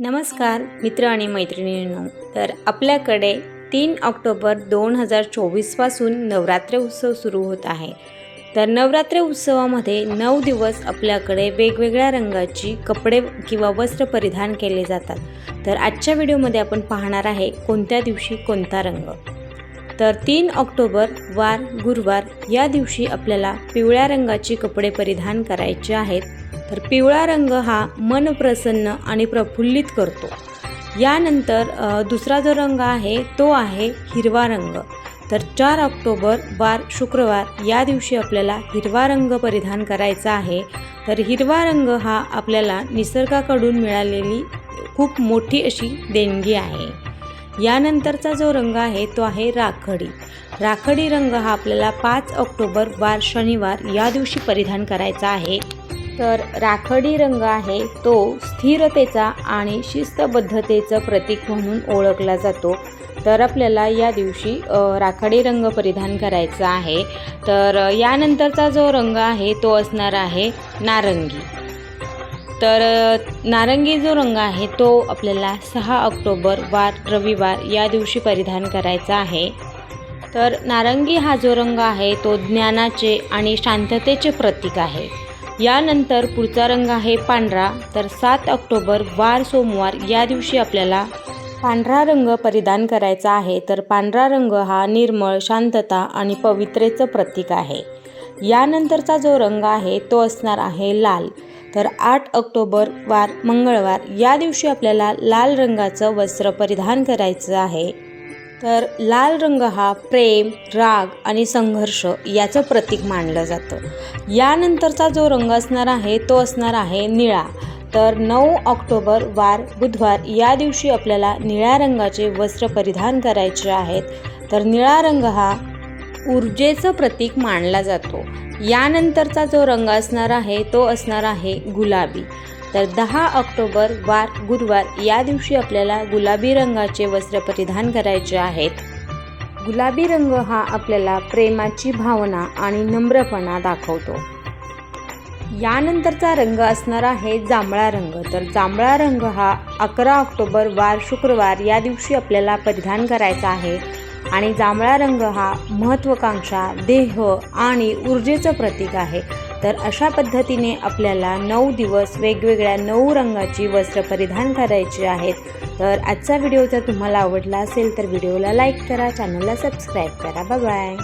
नमस्कार मित्र आणि मैत्रिणींनो. तर आपल्याकडे तीन ऑक्टोबर दोन हजार चोवीसपासून नवरात्र उत्सव सुरू होत आहे. तर नवरात्र उत्सवामध्ये नऊ दिवस आपल्याकडे वेगवेगळ्या रंगाची कपडे किंवा वस्त्र परिधान केले जातात. तर आजच्या व्हिडिओमध्ये आपण पाहणार आहे कोणत्या दिवशी कोणता रंग. तर तीन ऑक्टोबर वार गुरुवार या दिवशी आपल्याला पिवळ्या रंगाची कपडे परिधान करायचे आहेत. तर पिवळा रंग हा मन प्रसन्न आणि प्रफुल्लित करतो. यानंतर दुसरा जो रंग आहे तो आहे हिरवा रंग. तर चार ऑक्टोबर वार शुक्रवार या दिवशी आपल्याला हिरवा रंग परिधान करायचा आहे. तर हिरवा रंग हा आपल्याला निसर्गाकडून मिळालेली खूप मोठी अशी देणगी आहे. यानंतरचा जो रंग आहे तो आहे राखडी. राखडी रंग हा आपल्याला पाच ऑक्टोबर वार शनिवार या दिवशी परिधान करायचा आहे. तर राखडी रंग आहे तो स्थिरतेचा आणि शिस्तबद्धतेचं प्रतीक म्हणून ओळखला जातो. तर आपल्याला या दिवशी राखडी राखाडी रंग परिधान करायचा आहे. तर यानंतरचा जो रंग आहे तो असणार आहे नारंगी. तर नारंगी जो रंग आहे तो आपल्याला सहा ऑक्टोबर वार रविवार या दिवशी परिधान करायचा आहे. तर नारंगी हा जो रंग आहे तो ज्ञानाचे आणि शांततेचे प्रतीक आहे. यानंतर पुढचा रंग आहे पांढरा. तर सात ऑक्टोबर वार सोमवार या दिवशी आपल्याला पांढरा रंग परिधान करायचा आहे. तर पांढरा रंग हा निर्मळ शांतता आणि पवित्रेचं प्रतीक आहे. यानंतरचा जो रंग आहे तो असणार आहे लाल. तर आठ ऑक्टोबर वार मंगळवार या दिवशी आपल्याला लाल रंगाचं वस्त्र परिधान करायचं आहे. तर लाल रंग हा प्रेम राग आणि संघर्ष याचं प्रतीक मानलं जातं. यानंतरचा जो रंग असणार आहे तो असणार आहे निळा. तर नऊ ऑक्टोबर वार बुधवार या दिवशी आपल्याला निळ्या रंगाचे वस्त्र परिधान करायचे आहेत. तर निळा रंग हा ऊर्जेचं प्रतीक मानला जातो. यानंतरचा जो रंग असणार आहे तो असणार आहे गुलाबी. तर दहा ऑक्टोबर वार गुरुवार या दिवशी आपल्याला गुलाबी रंगाचे वस्त्र परिधान करायचे आहेत. गुलाबी रंग हा आपल्याला प्रेमाची भावना आणि नम्रपणा दाखवतो. यानंतरचा रंग असणार आहे जांभळा रंग. तर जांभळा रंग हा अकरा ऑक्टोबर वार शुक्रवार या दिवशी आपल्याला परिधान करायचा आहे. आणि जांभळा रंग हा महत्त्वाकांक्षा देह आणि ऊर्जेचं प्रतीक आहे. तर अशा पद्धतीने आपल्याला नऊ दिवस वेगवेगळ्या नऊ रंगाची वस्त्र परिधान करायची आहेत. तर आजचा व्हिडिओ जर तुम्हाला आवडला असेल तर व्हिडिओला लाईक करा चॅनलला सबस्क्राईब करा. बाय